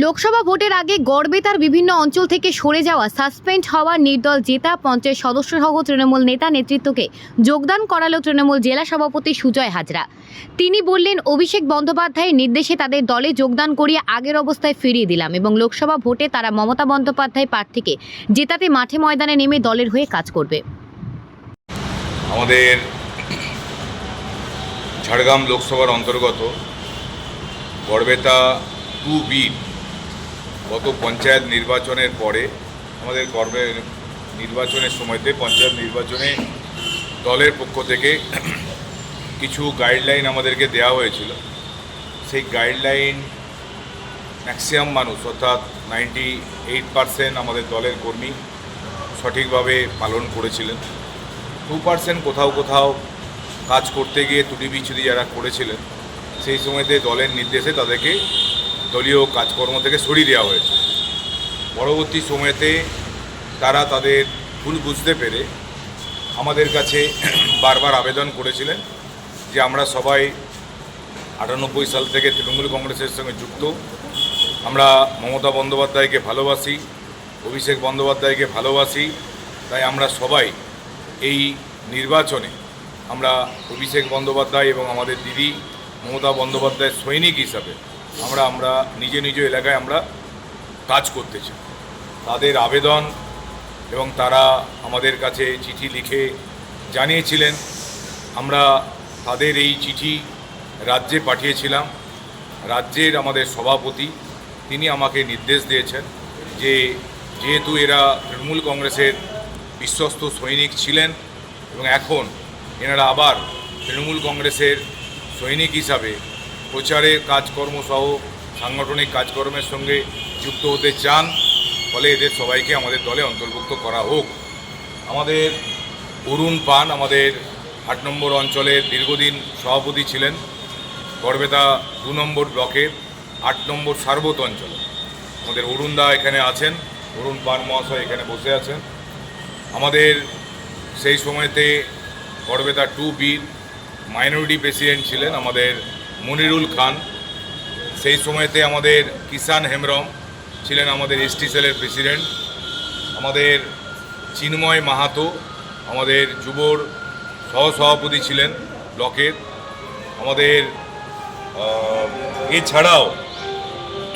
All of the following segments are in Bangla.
লোকসভা ভোটের আগে গড়বে তার বিভিন্ন অঞ্চল থেকে সরে যাওয়া, সাসপেন্ড হওয়া নির্দল জেতা পঞ্চায়েত সদস্যসহ তৃণমূল নেতা নেতৃত্বকে যোগদান করালো তৃণমূল জেলা সভাপতি সুজয় হাজরা। তিনি বললেন, অভিষেক বন্দ্যোপাধ্যায়ের নির্দেশে তাদের দলে যোগদান করিয়ে আগের অবস্থায় ফিরিয়ে দিলাম এবং লোকসভা ভোটে তারা মমতা বন্দ্যোপাধ্যায় প্রার্থীকে জেতাতে মাঠে ময়দানে নেমে দলের হয়ে কাজ করবে। আমাদের ঝাড়গ্রাম লোকসভার অন্তর্গত গড়বেতা টু বি গত পঞ্চায়েত নির্বাচনের পরে, আমাদের গর্বে নির্বাচনের সময়তে পঞ্চায়েত নির্বাচনে দলের পক্ষ থেকে কিছু গাইডলাইন আমাদেরকে দেওয়া হয়েছিল। সেই গাইডলাইন ম্যাক্সিমাম মানুষ, অর্থাৎ নাইনটি এইট পারসেন্ট আমাদের দলের কর্মী সঠিকভাবে পালন করেছিলেন। টু পার্সেন্ট কোথাও কোথাও কাজ করতে গিয়ে ত্রুটি বিচ্ছুতি যারা করেছিলেন, সেই সময়তে দলের নির্দেশে তাদেরকে দলীয় কাজকর্ম থেকে সরিয়ে দেওয়া হয়েছে। পরবর্তী সময়তে তারা তাদের ভুল বুঝতে পেরে আমাদের কাছে বারবার আবেদন করেছিলেন যে আমরা সবাই আটানব্বই সাল থেকে তৃণমূল কংগ্রেসের সঙ্গে যুক্ত। আমরা মমতা বন্দ্যোপাধ্যায়কে ভালোবাসি, অভিষেক বন্দ্যোপাধ্যায়কে ভালোবাসি, তাই আমরা সবাই এই নির্বাচনে আমরা অভিষেক বন্দ্যোপাধ্যায় এবং আমাদের দিদি মমতা বন্দ্যোপাধ্যায়ের সৈনিক হিসাবে আমরা আমরা নিজ নিজ এলাকায় আমরা কাজ করতে চাই। তাদের আবেদন এবং তারা আমাদের কাছে চিঠি লিখে জানিয়েছিলেন। আমরা তাদের এই চিঠি রাজ্যে পাঠিয়েছিলাম। রাজ্যের আমাদের সভাপতি, তিনি আমাকে নির্দেশ দিয়েছেন যে যেহেতু এরা তৃণমূল কংগ্রেসের বিশ্বস্ত সৈনিক ছিলেন এবং এখন এনারা আবার তৃণমূল কংগ্রেসের সৈনিক হিসাবে প্রচারের কাজকর্ম সহ সাংগঠনিক কাজকর্মের সঙ্গে যুক্ত হতে চান, ফলে এদের সবাইকে আমাদের দলে অন্তর্ভুক্ত করা হোক। আমাদের অরুণ পান আমাদের আট নম্বর অঞ্চলের দীর্ঘদিন সভাপতি ছিলেন, গড়বেতা দু নম্বর ব্লকের আট নম্বর সার্বত অঞ্চল। আমাদের অরুণদা এখানে আছেন, অরুণ পান মহাশয় এখানে বসে আছেন। আমাদের সেই সময়তে গড়বেতা টু বির মাইনরিটি প্রেসিডেন্ট ছিলেন আমাদের মনিরুল খান। সেই সময়তে আমাদের কিষান হেমরম ছিলেন আমাদের এসটি সেলের প্রেসিডেন্ট। আমাদের চিন্ময় মাহাতো আমাদের যুবর সহসভাপতি ছিলেন ব্লকের। আমাদের এছাড়াও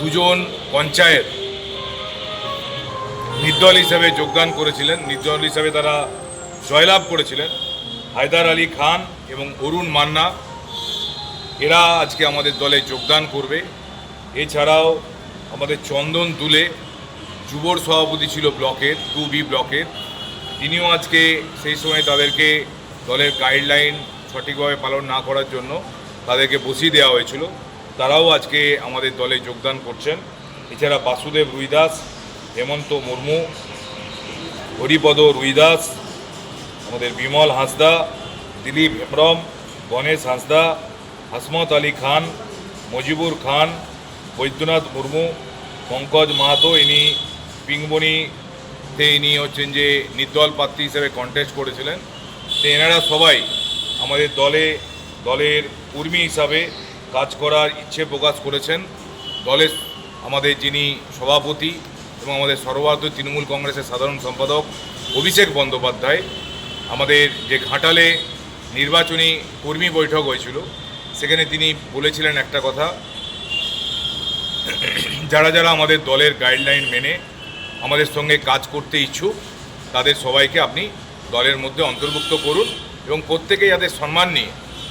দুজন পঞ্চায়েত নির্দল হিসাবে যোগদান করেছিলেন। নির্দল হিসাবে তারা জয়লাভ করেছিলেন। হায়দার আলী খান এবং অরুণ মান্না। এরা আজকে আমাদের দলে যোগদান করবে। এছাড়াও আমাদের চন্দন দুলে যুবর সভাপতি ছিল ব্লকের টু বি ব্লকের। তিনিও আজকে সেই সময় তাদেরকে দলের গাইডলাইন সঠিকভাবে পালন না করার জন্য তাদেরকে বসিয়ে দেওয়া হয়েছিল। তারাও আজকে আমাদের দলে যোগদান করছেন। এছাড়া বাসুদেব রুইদাস, হেমন্ত মুর্মু, হরিপদ রুইদাস, আমাদের বিমল হাঁসদা, দিলীপ হেমরম গণেশ হাঁসদা হাসমত আলী খান, মজিবুর খান, বৈদ্যনাথ মুর্মু, পঙ্কজ মাহাতো, ইনি পিংবনিতে ইনি হচ্ছেন যে নির্দল প্রার্থী হিসেবে কন্টেস্ট করেছিলেন। তো এনারা সবাই আমাদের দলে, দলের কর্মী হিসাবে কাজ করার ইচ্ছে প্রকাশ করেছেন। দলের আমাদের যিনি সভাপতি এবং আমাদের সর্বভারতীয় তৃণমূল কংগ্রেসের সাধারণ সম্পাদক অভিষেক বন্দ্যোপাধ্যায়, আমাদের যে ঘাটালে নির্বাচনী কর্মী বৈঠক হয়েছিল সেখানে তিনি বলেছিলেন একটা কথা। যারা যারা আমাদের দলের গাইডলাইন মেনে আমাদের সঙ্গে কাজ করতে ইচ্ছুক, তাদের সবাইকে আপনি দলের মধ্যে অন্তর্ভুক্ত করুন এবং প্রত্যেকেই যাদের সম্মান নিয়ে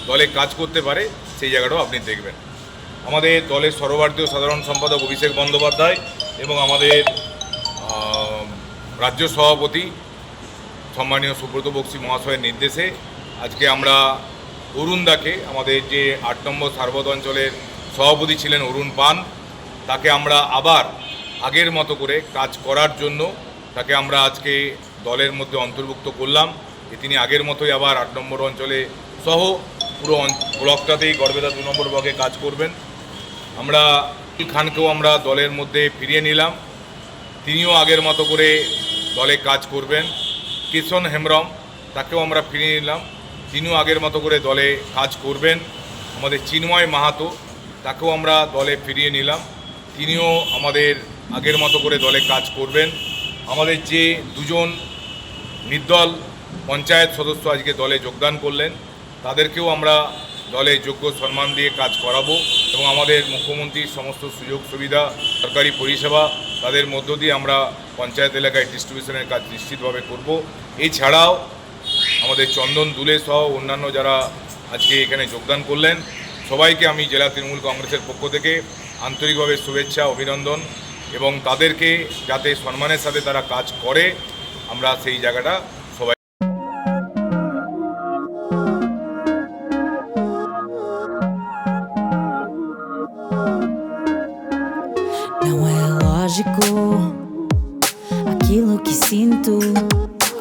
দলে কাজ করতে পারে, সেই জায়গাটাও আপনি দেখবেন। আমাদের দলের সর্বভারতীয় সাধারণ সম্পাদক অভিষেক বন্দ্যোপাধ্যায় এবং আমাদের রাজ্য সভাপতি সম্মানীয় সুব্রত বক্সি মহাশয়ের নির্দেশে আজকে আমরা অরুণদাকে আমাদের যে আট নম্বর সার্বত অঞ্চলের সভাপতি ছিলেন অরুণ পান, তাকে আমরা আবার আগের মতো করে কাজ করার জন্য তাকে আমরা আজকে দলের মধ্যে অন্তর্ভুক্ত করলাম। যে তিনি আগের মতোই আবার আট নম্বর অঞ্চলে সহ পুরো ব্লকটাতেই গড়বেদা দু নম্বর ব্লকে কাজ করবেন। আমরা খানকেও আমরা দলের মধ্যে ফিরিয়ে নিলাম। তিনিও আগের মতো করে দলে কাজ করবেন। কিষণ হেমব্রম, তাকেও আমরা ফিরিয়ে নিলাম। তিনিও আগের মতো করে দলে কাজ করবেন। আমাদের চিন্ময় মাহাতো, তাকেও আমরা দলে ফিরিয়ে নিলাম। তিনিও আমাদের আগের মতো করে দলে কাজ করবেন। আমাদের যে দুজন নির্দল পঞ্চায়েত সদস্য আজকে দলে যোগদান করলেন, তাদেরকেও আমরা দলে যোগ্য সম্মান দিয়ে কাজ করাবো এবং আমাদের মুখ্যমন্ত্রীর সমস্ত সুযোগ সুবিধা, সরকারি পরিষেবা তাদের মধ্য দিয়ে আমরা পঞ্চায়েত এলাকায় ডিস্ট্রিবিউশনের কাজ নিশ্চিতভাবে করব। এছাড়াও আমাদের চন্দন দুলে সহ অন্যান্য যারা আজকে এখানে যোগদান করলেন, সবাইকে আমি জেলা তৃণমূল কংগ্রেসের পক্ষ থেকে আন্তরিকভাবে শুভেচ্ছা, অভিনন্দন এবং তাদেরকে যাতে সম্মানের সাথে তারা কাজ করে, আমরা সেই জায়গাটা